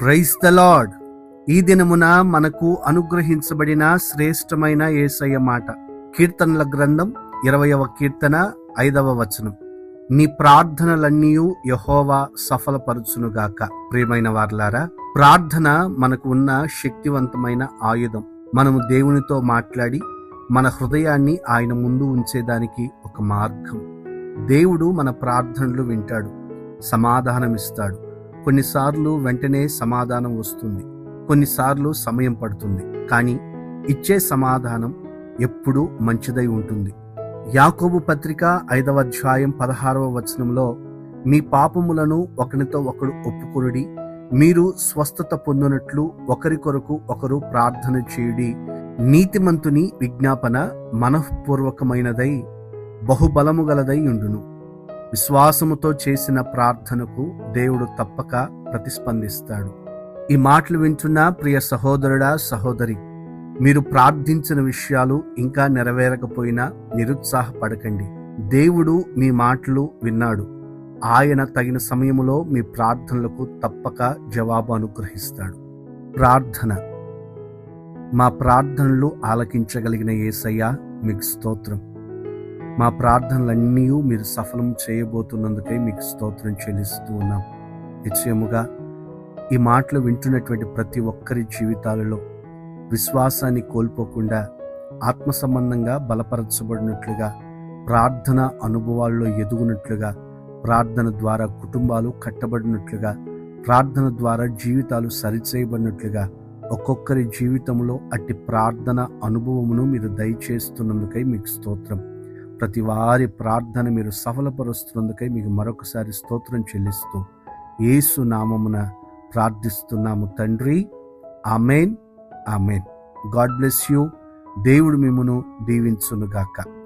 Praise the lord. ఈ దినమున మనకు అనుగ్రహించబడిన శ్రేష్టమైన ఏసయ్య మాట. కీర్తనల గ్రంథం ఇరవయవ కీర్తన ఐదవ వచనం. నీ ప్రార్థనలన్నీ యహోవా సఫలపరుచునుగాక. ప్రియమైన వార్లారా ప్రార్థన మనకు ఉన్న శక్తివంతమైన ఆయుధం. మనము దేవునితో మాట్లాడి మన హృదయాన్ని ఆయన ముందు ఉంచేదానికి ఒక మార్గం. దేవుడు మన ప్రార్థనలు వింటాడు సమాధానమిస్తాడు. కొన్నిసార్లు వెంటనే సమాధానం వస్తుంది. కొన్నిసార్లు సమయం పడుతుంది. కానీ ఇచ్చే సమాధానం ఎప్పుడూ మంచిదై ఉంటుంది. యాకోబు పత్రిక ఐదవ అధ్యాయం పదహారవ వచనంలో మీ పాపములను ఒకరితో ఒకడు ఒప్పుకొనుడి మీరు స్వస్థత పొందినట్లు ఒకరి కొరకు ఒకరు ప్రార్థన చేయుడి నీతిమంతుని విజ్ఞాపన మనఃపూర్వకమైనదై బహుబలము గలదై ఉండును. విశ్వాసముతో చేసిన ప్రార్థనకు దేవుడు తప్పక ప్రతిస్పందిస్తాడు. ఈ మాటలు వింటున్న ప్రియ సహోదరుడా సహోదరి మీరు ప్రార్థించిన విషయాలు ఇంకా నెరవేరకపోయినా నిరుత్సాహపడకండి. దేవుడు మీ మాటలు విన్నాడు. ఆయన తగిన సమయములో మీ ప్రార్థనలకు తప్పక జవాబు అనుగ్రహిస్తాడు. ప్రార్థన. మా ప్రార్థనలు ఆలకించగలిగిన ఏసయ్య మీకు స్తోత్రం. మా ప్రార్థనలన్నీ మీరు సఫలం చేయబోతున్నందుకే మీకు స్తోత్రం చెల్లిస్తూ ఉన్నాం. నిశ్చయముగా ఈ మాటలు వింటున్నటువంటి ప్రతి ఒక్కరి జీవితాలలో విశ్వాసాన్ని కోల్పోకుండా ఆత్మ సంబంధంగా బలపరచబడినట్లుగా ప్రార్థన అనుభవాల్లో ఎదుగునట్లుగా ప్రార్థన ద్వారా కుటుంబాలు కట్టబడినట్లుగా ప్రార్థన ద్వారా జీవితాలు సరిచేయబడినట్లుగా ఒక్కొక్కరి జీవితంలో అట్టి ప్రార్థన అనుభవమును మీరు దయచేస్తున్నందుకై మీకు స్తోత్రం. ప్రతి వారి ప్రార్థన మీరు సఫలపరుస్తున్నందుకై మీకు మరొకసారి స్తోత్రం చెల్లిస్తూ ఏసు నామమున ప్రార్థిస్తున్నాము తండ్రి. Amen. Amen. God bless you. దేవుడు మిమ్మును దీవించునుగాక.